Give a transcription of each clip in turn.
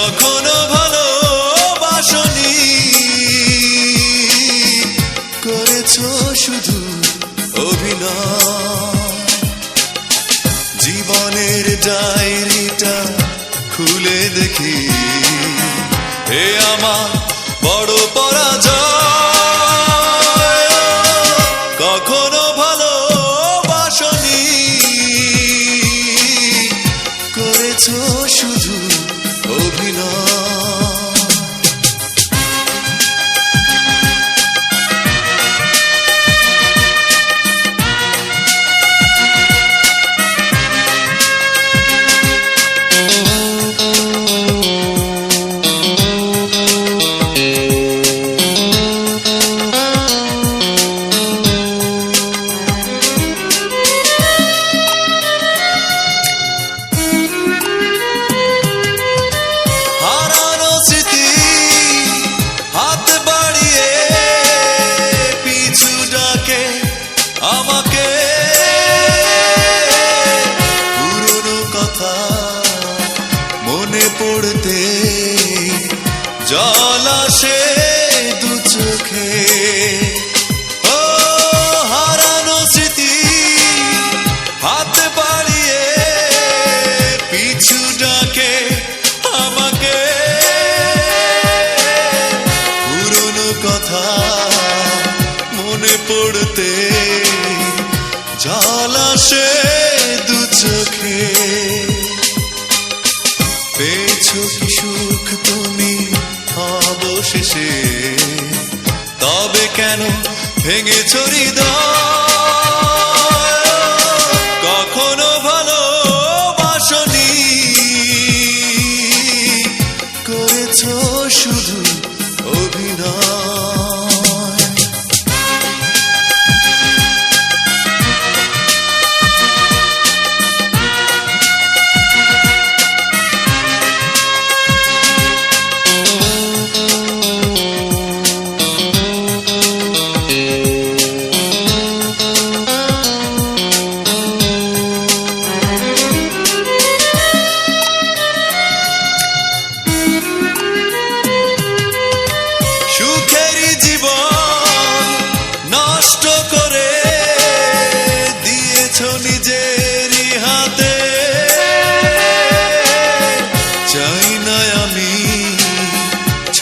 কখনো ভালো বাসনি করেছ শুধু অভিনয়। জীবনের ডায়েরিটা খুলে দেখি। হে আমার বড় পরাজয়, কখনো ভালো বাসনি করেছ আসে দু চোখে। ও হারানো স্মৃতি, হাত বাড়িয়ে পিছু ডাকে আমাকে। পুরনো কথা মনে পড়তে জল আসে দু চোখে। পেয়েছ কি সুখ তুমি? অবশেষে তবে কেন ভেঙে চড়ি কখনো ভালো বাসনি করেছ শুধু অভিনয়।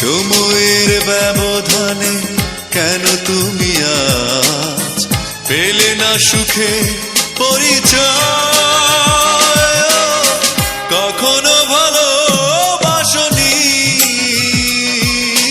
সময়ের ব্যবধানে কেন তুমি আজ পেলে না সুখে পরিচয়?